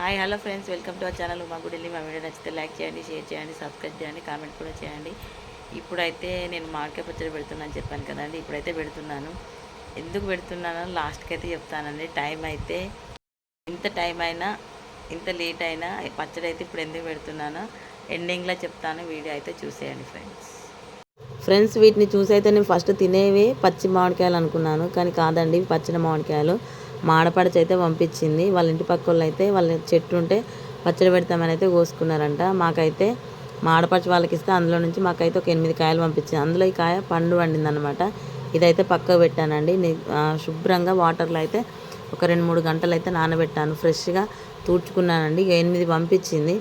Hi hello friends welcome to our channel మా గుడి మా వీడియో నచ్చితే లైక్ చేయండి షేర్ చేయండి సబ్స్క్రైబ్ చేయండి కామెంట్ కూడా చేయండి. ఇప్పుడైతే నేను మార్కెట్ పచ్చడి పెడుతున్నాను చెప్పాను కదండి. ఇప్పుడైతే పెడుతున్నాను. ఎందుకు పెడుతున్నానో లాస్ట్కి అయితే చెప్తానండి. టైం అయితే ఇంత టైం అయినా ఇంత లేట్ అయినా పచ్చడి అయితే ఇప్పుడు ఎందుకు పెడుతున్నానో ఎండింగ్లో చెప్తాను. వీడియో అయితే చూసేయండి ఫ్రెండ్స్. ఫ్రెండ్స్ వీటిని చూసి అయితే నేను ఫస్ట్ తినేవి పచ్చి మామిడికాయలు అనుకున్నాను. కానీ కాదండి పచ్చిన మామిడికాయలు. మా అయితే పంపించింది. వాళ్ళ ఇంటి పక్క వాళ్ళు అయితే వాళ్ళ చెట్టు ఉంటే పచ్చడి పెడతామని అయితే కోసుకున్నారంట. మాకైతే మా ఆడపడిచి వాళ్ళకి ఇస్తే అందులో నుంచి మాకైతే ఒక ఎనిమిది కాయలు పంపించింది. అందులో ఈ కాయ పండు వండిందనమాట ఇదైతే పక్కకు పెట్టానండి. శుభ్రంగా వాటర్లో అయితే ఒక రెండు మూడు గంటలు అయితే నానబెట్టాను. ఫ్రెష్గా తూడ్చుకున్నానండి ఎనిమిది పంపించింది.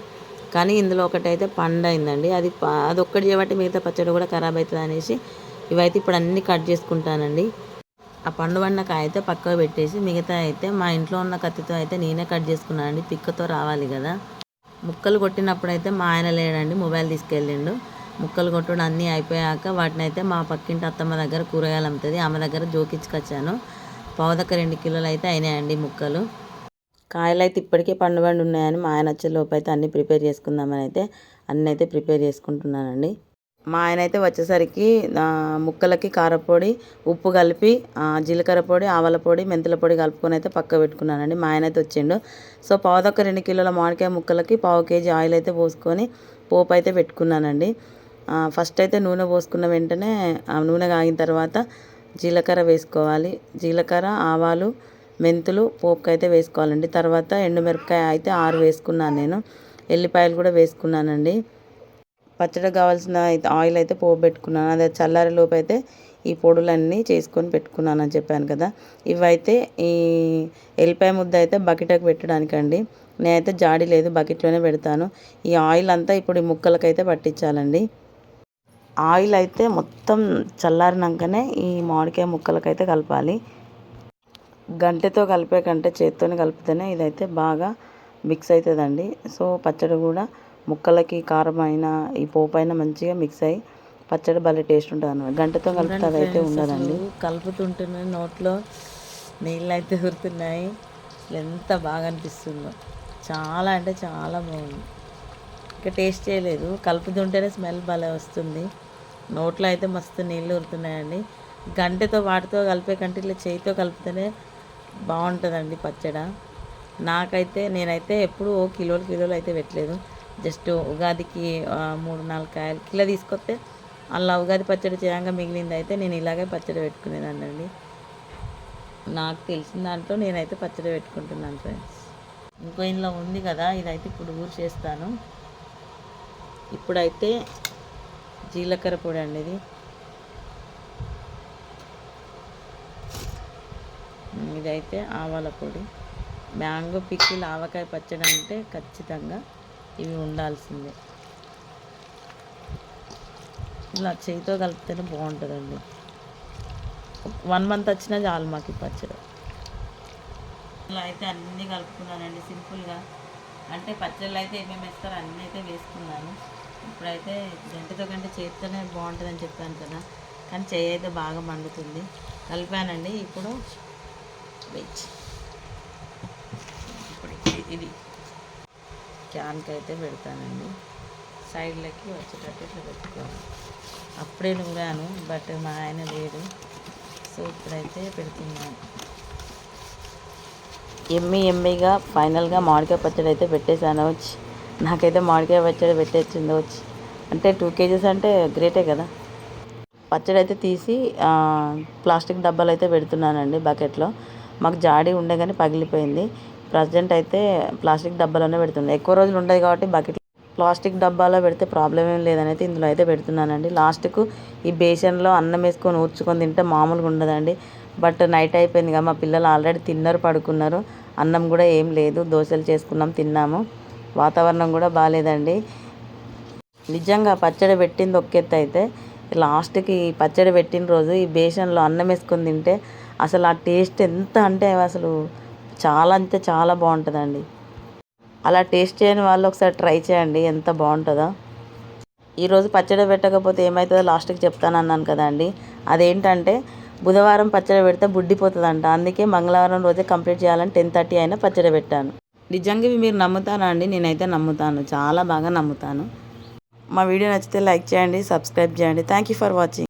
కానీ ఇందులో ఒకటైతే పండు అయిందండి. అది ప- అది ఒక్కటి చేయబట్టి మిగతా పచ్చడి కూడా ఖరాబ్ అవుతుంది అనేసి ఇవైతే ఇప్పుడు అన్నీ కట్ చేసుకుంటానండి. ఆ పండు వండిన అయితే పక్కకు పెట్టేసి మిగతా అయితే మా ఇంట్లో ఉన్న కత్తితో అయితే నేనే కట్ చేసుకున్నానండి పిక్కతో రావాలి కదా. ముక్కలు కొట్టినప్పుడు అయితే మా ఆయన లేడండి మొబైల్ తీసుకెళ్ళిండు. ముక్కలు కొట్టడం అన్నీ అయిపోయాక వాటిని అయితే మా పక్కింటి అత్తమ్మ దగ్గర కూరగాయలు అమ్ముతుంది. ఆమె దగ్గర జోకించుకొచ్చాను పావుదక్క రెండు కిలోలు అయితే అయినాయండి ముక్కలు. కాయలు అయితే ఇప్పటికే పండు పండు ఉన్నాయని మా ఆయన వచ్చే లోపు అయితే అన్నీ ప్రిపేర్ చేసుకుందామని అయితే అన్నీ అయితే ప్రిపేర్ చేసుకుంటున్నానండి. మా ఆయన అయితే వచ్చేసరికి ముక్కలకి కారపొడి ఉప్పు కలిపి జీలకర్ర పొడి ఆవల పొడి మెంతుల పొడి కలుపుకొని అయితే పక్క పెట్టుకున్నానండి. మా ఆయన అయితే వచ్చిండు. సో పావుదొక్క రెండు కిలోల మామిడికాయ ముక్కలకి పావు కేజీ ఆయిల్ అయితే పోసుకొని పోపు అయితే పెట్టుకున్నానండి. ఫస్ట్ అయితే నూనె పోసుకున్న వెంటనే ఆ నూనె కాగిన తర్వాత జీలకర్ర వేసుకోవాలి. జీలకర్ర ఆవాలు మెంతులు పోపుకి అయితే వేసుకోవాలండి. తర్వాత ఎండుమిరపకాయ అయితే ఆరు వేసుకున్నాను నేను. ఎల్లిపాయలు కూడా వేసుకున్నానండి. పచ్చడి కావాల్సిన అయితే ఆయిల్ అయితే పోబెట్టుకున్నాను పెట్టుకున్నాను అదే చల్లారి లోపు అయితే ఈ పొడులన్నీ చేసుకొని పెట్టుకున్నాను అని చెప్పాను కదా. ఇవైతే ఈ ఎల్లిపాయ ముద్ద అయితే బకెట్కి పెట్టడానికండి. నేనైతే జాడి లేదు బకెట్లోనే పెడతాను. ఈ ఆయిల్ అంతా ఇప్పుడు ఈ ముక్కలకైతే పట్టించాలండి. ఆయిల్ అయితే మొత్తం చల్లారినాకనే ఈ మామిడికాయ ముక్కలకైతే కలపాలి. గంటెతో కలిపే కంటే చేత్తోనే కలిపితేనే ఇదైతే బాగా మిక్స్ అవుతుందండి. సో పచ్చడి కూడా ముక్కలకి కారం అయినా ఈ పోపు అయినా మంచిగా మిక్స్ అయ్యి పచ్చడి భలే టేస్ట్ ఉంటుంది అన్నమాట. గంటతో కలిపితే అదైతే ఉండదండి. కలుపుతుంటేనే నోట్లో నీళ్ళు అయితే ఊరుతున్నాయి. ఎంత బాగా అనిపిస్తుందో. చాలా అంటే చాలా బాగుంది. ఇంకా టేస్ట్ చేయలేదు. కలుపుతుంటేనే స్మెల్ భలే వస్తుంది. నోట్లో అయితే మస్తు నీళ్ళు ఊరుతున్నాయండి. గంటెతో వాటితో కలిపే కంటే ఇట్లా చేయితో కలిపితేనే బాగుంటుందండి పచ్చడ. నాకైతే నేనైతే ఎప్పుడు ఓ కిలోలు కిలోలు అయితే పెట్టలేదు. జస్ట్ ఉగాదికి మూడు నాలుగు కాయలు కిలో తీసుకొస్తే అలా ఉగాది పచ్చడి చేయంగా మిగిలింది అయితే నేను ఇలాగే పచ్చడి పెట్టుకునేదాన్నండి. నాకు తెలిసిన దాంట్లో నేనైతే పచ్చడి పెట్టుకుంటున్నాను ఫ్రెండ్స్ ఇంకో ఇంట్లో ఉంది కదా ఇదైతే ఇప్పుడు ఊరు చేస్తాను. ఇప్పుడైతే జీలకర్ర పొడి అండి ఇది. ఇదైతే ఆవాల పొడి. మ్యాంగో పిక్కిల్ ఆవకాయ పచ్చడి అంటే ఖచ్చితంగా ఇవి ఉండాల్సిందే. ఇలా చేయితో కలిపితేనే బాగుంటుందండి. వన్ మంత్ వచ్చినా చాలు మాకు పచ్చడి. ఇలా అయితే అన్నీ కలుపుకున్నానండి సింపుల్గా. అంటే పచ్చళ్ళు అయితే ఏమేమి వేస్తారో అన్నీ అయితే వేసుకున్నాను. ఇప్పుడైతే గంటతో గంట చేస్తేనే బాగుంటుందని చెప్పాను కదా. కానీ చేయి అయితే బాగా మండుతుంది. కలిపానండి ఇప్పుడు వెజ్. ఇప్పుడు ఇది. క్యాన్కి అయితే పెడతానండి. సైడ్లకి వచ్చేటట్టు ఇట్లా పెట్టుకోవాలి. అప్పుడే నూరాను బట్ మా ఆయన లేడు. సో ఇప్పుడైతే పెడుతున్నాను. ఎమ్మి ఎమ్మిగా ఫైనల్గా మామిడికాయ పచ్చడి అయితే పెట్టేశాను వచ్చి నాకైతే మామిడికాయ పచ్చడి పెట్టేసింది వచ్చి అంటే టూ కేజీస్ అంటే గ్రేటే కదా. పచ్చడి అయితే తీసి ప్లాస్టిక్ డబ్బాలు అయితే పెడుతున్నానండి బకెట్లో. మాకు జాడి ఉండే కానీ పగిలిపోయింది. ప్రజెంట్ అయితే ప్లాస్టిక్ డబ్బాలోనే పెడుతుంది. ఎక్కువ రోజులు ఉండదు కాబట్టి బకెట్ ప్లాస్టిక్ డబ్బాలో పెడితే ప్రాబ్లం ఏం లేదని అయితే ఇందులో అయితే పెడుతున్నానండి. లాస్ట్కు ఈ బేసన్లో అన్నం వేసుకొని ఊడ్చుకొని తింటే మామూలుగా ఉండదండి. బట్ నైట్ అయిపోయింది కదా మా పిల్లలు ఆల్రెడీ తిన్నారు పడుకున్నారు. అన్నం కూడా ఏం లేదు. దోశలు చేసుకున్నాం తిన్నాము. వాతావరణం కూడా బాగాలేదండి నిజంగా పచ్చడి పెట్టింది ఒక్కెత్తు ఎత్తు అయితే లాస్ట్కి పచ్చడి పెట్టిన రోజు ఈ బేసన్లో అన్నం వేసుకొని తింటే అసలు ఆ టేస్ట్ ఎంత అంటే అసలు చాలా అంటే చాలా బాగుంటుందండి. అలా టేస్ట్ చేయని వాళ్ళు ఒకసారి ట్రై చేయండి ఎంత బాగుంటుందో. ఈరోజు పచ్చడి పెట్టకపోతే ఏమవుతుందో లాస్ట్కి చెప్తాను అన్నాను కదండి అదేంటంటే బుధవారం పచ్చడి పెడితే బుడ్డిపోతుందంట. అందుకే మంగళవారం రోజే కంప్లీట్ చేయాలని టెన్ థర్టీ అయినా పచ్చడి పెట్టాను. నిజంగా మీరు నమ్ముతారా అండి? నేనైతే నమ్ముతాను. చాలా బాగా నమ్ముతాను. మా వీడియో నచ్చితే లైక్ చేయండి సబ్స్క్రైబ్ చేయండి. Thank you for watching